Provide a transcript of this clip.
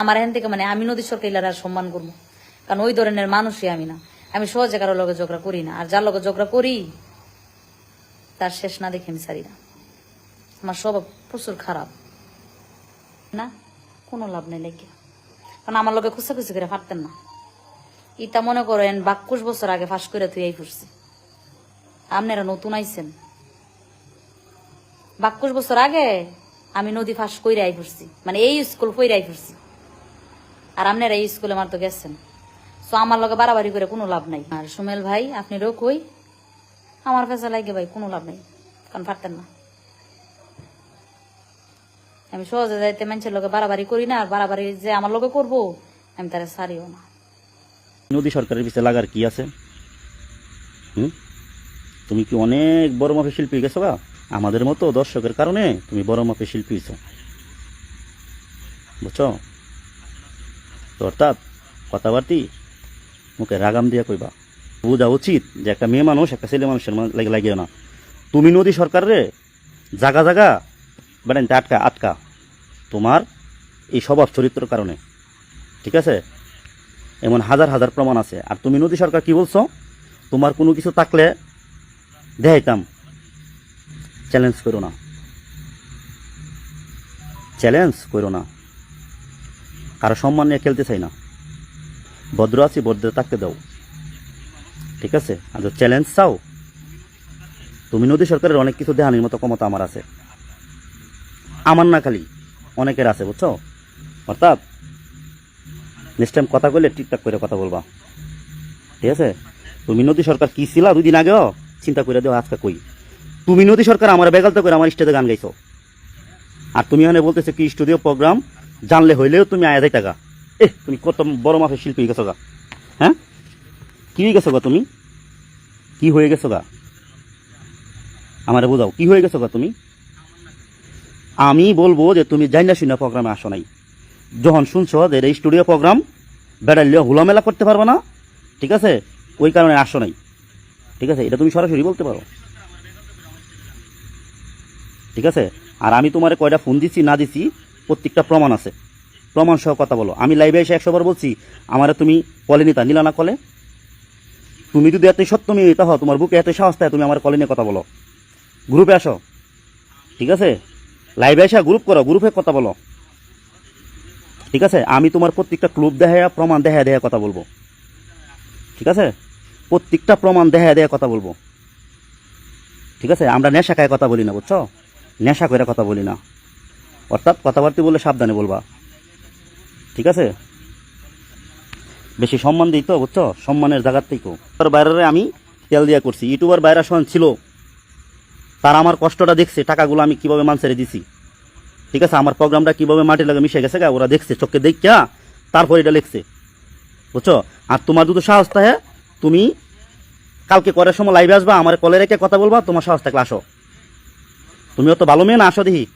আমার এখান থেকে মানে আমি নদী সরকার আর সম্মান করব। কারণ ওই ধরনের মানুষই আমি না। আমি সহজে কারও লগে ঝগড়া করি না। আর যার লগে ঝগড়া করি, তার শেষ না দেখে আমি সারি না। আমার স্বভাব প্রচুর খারাপ। না, কোনো লাভ নেই লেগে। কারণ আমার লগে খুশি করে পারতেন না। ইটা মনে করেন, বাক্কুশ বছর আগে ফাঁস করে তুই এই ফুসছি আপনারা নতুন আইছেন। বাক্কুশ বছর আগে আমি নদী ফাঁস কইরে আই ফুসছি মানে এই স্কুল কইরে আই ফুসছি আর আপনারা এই স্কুলে আমার তো গেছেন। সো আমার লগে বাড়াবাড়ি করে কোনো লাভ নাই। আর সুমেল ভাই, আপনি কই আমার কাছে লাগে ভাই, কোনো লাভ নাই। কারণ পারতেন না। আমি সহজে যাইতে মানুষের লগে বাড়াবাড়ি করি না, আর বাড়াবাড়ি যে আমার লগে করব, আমি তারা সারিও না। নদী সরকারের পিছিয়ে লাগার কি আছে? হুম? তুমি কি অনেক বড় মাপের শিল্পী গেছো গা? আমাদের মতো দর্শকের কারণে তুমি বড় মাপের শিল্পী হয়েছো বুঝছ? অর্থাৎ কথাবার্তি মুখে রাগাম দিয়া কইবা। বোঝা উচিত যে একটা মেয়ে মানুষ, একটা ছেলে মানুষের লাগিও না। তুমি নদী সরকারে জাগা জাগা বেড়াইতে আটকা আটকা। তোমার এই স্বভাব চরিত্রের কারণে। ঠিক আছে? এমন হাজার হাজার প্রমাণ আছে। আর তুমি নদী সরকার কি বলছো? তোমার কোনো কিছু থাকলে দেখাইতাম। চ্যালেঞ্জ করো না। চ্যালেঞ্জ করো না। কারও সম্মান নিয়ে খেলতে চাই না। ভদ্র আছি, ভদ্র থাকতে দাও। ঠিক আছে? আর চ্যালেঞ্জ চাও, তুমি নদী সরকারের অনেক কিছু দেহানির মতো ক্ষমতা আমার আছে। আমার না খালি অনেকের আছে, বুঝছ? অর্থাৎ নেক্সট টাইম কথা কইলে ঠিকঠাক করে কথা বলবা। ঠিক আছে? তুমি নদী সরকার কি ছিলা দুদিন আগেও? চিন্তা করে দেও আজকে কই। তুমি নদী সরকার আমার বেগালতে করে আমার স্টেজে গান গাইছো। আর তুমি এখানে বলতেছো কি স্টুডিও প্রোগ্রাম জানলে হইলেও তুমি আয়া যাই টাকা এ তুমি কত বড় শিল্পী হয়ে গেছো গা। হ্যাঁ? কি হয়ে গেছো গা তুমি? কি হয়ে গেছো গা? আমারে বোঝাও, কি হয়ে গেছো গা তুমি? আমি বলব যে তুমি জাইনা শুনা প্রোগ্রামে আসো নাই। যখন শুনছো যে এই স্টুডিও প্রোগ্রাম বেড়াইলেও হুলামেলা করতে পারবে না, ঠিক আছে? ওই কারণে আসো নাই। ঠিক আছে? এটা তুমি সরাসরি বলতে পারো। ঠিক আছে? আর আমি তোমারে কয়টা ফোন দিছি, না দিছি প্রত্যেকটা প্রমাণ আছে। প্রমাণ সহ কথা বলো। আমি লাইভে এসে একশো বার বলছি, আমারে তুমি কলে নিতা নিলা না কলে? তুমি যদি এত সত্য মেয়ে হও, তোমার বুকে এত সাহস থাকে, তুমি আমার কলে নিয়ে কথা বলো। গ্রুপে আসো। ঠিক আছে? লাইভে এসে গ্রুপ করো গ্রুপে কথা বলো। ঠিক আছে? আমি তোমার প্রত্যেকটা ক্লুব দেখায় প্রমাণ দেখায় দেখায় কথা বলব। ঠিক আছে? প্রত্যেকটা প্রমাণ দেখায় দেখায় কথা বলব। ঠিক আছে? আমরা নেশা খায় কথা বলি না, বুঝছ? নেশা করে কথা বলি না। অর্থাৎ কথাবার্তা বলে সাবধানে বলবা। ঠিক আছে? বেশি সম্মান দিই তো, বুঝছ? সম্মানের জায়গার থেকেও। তার বাইরে আমি তেল দিয়া করছি। ইউটিউবার বাইরে শোন ছিল। তার আমার কষ্টটা দেখছে, টাকাগুলো আমি কীভাবে মানসারে দিছি। ঠিক আছে? আমার প্রোগ্রামটা কীভাবে মাটির লাগে মিশে গেছে গা, ওরা দেখছে চোখে দেখা তারপর এটা লিখছে। বুঝছ? আর তোমার দুটো সাহস থাকে, তুমি কালকে করার সময় লাইভে আসবা, আমার কলে রেখে কথা বলবা, তোমার সাহস থাকলে আসো। তুমি অত ভালো মেয়ে না, আসো দেখি।